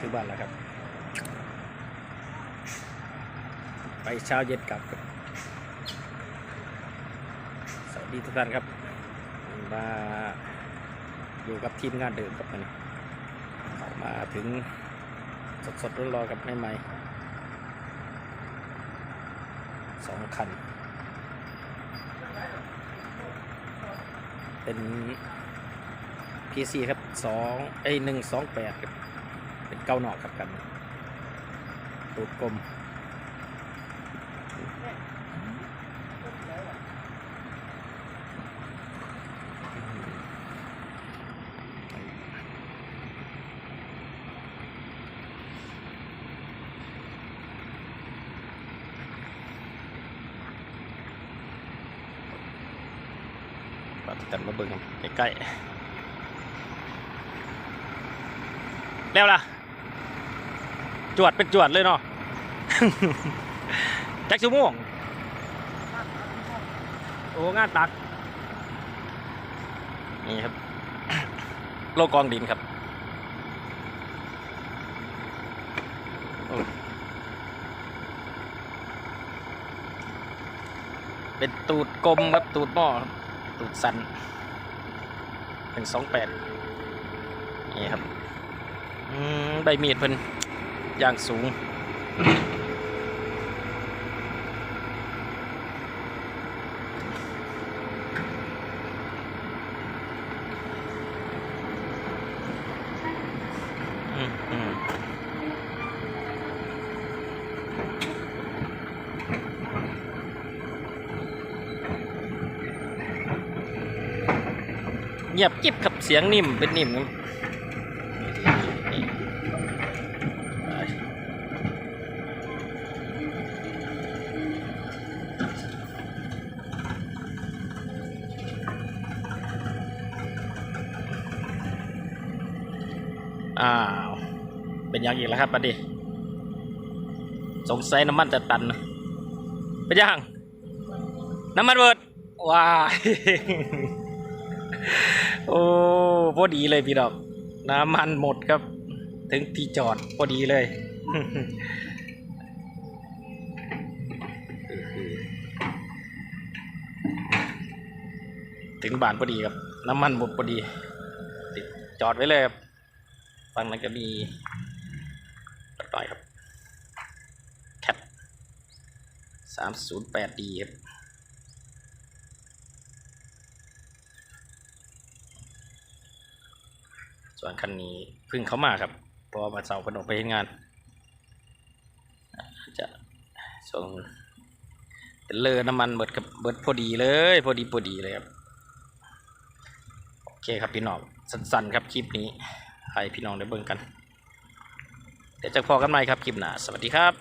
ถึงบ้านแล้วครับ ไปเช้าเย็นกลับสวัสดีทุกท่านครับ มาอยู่กับทีมงานเดิมครับมันมาถึงสดสดร้อนๆกับใหม่ๆสองคัน เป็น PC ครับสองเอ้ยหนึ่งสองแปดครับ เป็นเก้าหนอกครับกันตูดกลมปฏิกันมาเบิ่งใกล้ๆแล้วล่ะ จวดเป็นจวดเลยเนาะ แจ็คชั่วงโอ้งานตัก นี่ครับ โลกองดินครับเป็นตูดกลมครับ ตูดหม้อตูดสันหนึ่งสองแปดนี่ครับ ใบมีดเพิ่น อย่างสูงอืมอืมเงียบกิ๊บครับเสียงนิ่มเป็นนิ่ม อ้าว เป็นยังอีกแล้วครับบัดนี้สงสัยน้ำมันจะตันเป็นยัง น้ำมันเบิด ว้าโอ้พอดีเลยพี่ดอก น้ำมันหมดครับ ถึงที่จอดพอดีเลยถึงบ้านพอดีครับ น้ำมันหมดพอดี จอดไว้เลยครับ ฝั่งนั้นก็มีรถไฟครับแคปสามศูนย์แปดดีครับส่วนคันนี้พิ่งเข้ามาครับเพราะว่ามาเสาร์พนออกไปเฮ็ดงาน จะส่งเป็นเลอน้ำมันเบิดกับเบิดพอดีเลย พอดีพอดีเลยครับ โอเคครับพี่น้องสั้นๆครับคลิปนี้ ให้พี่น้องได้เบิ่งกัน เดี๋ยวจะพอกันใหม่ครับคลิปหน้าสวัสดีครับ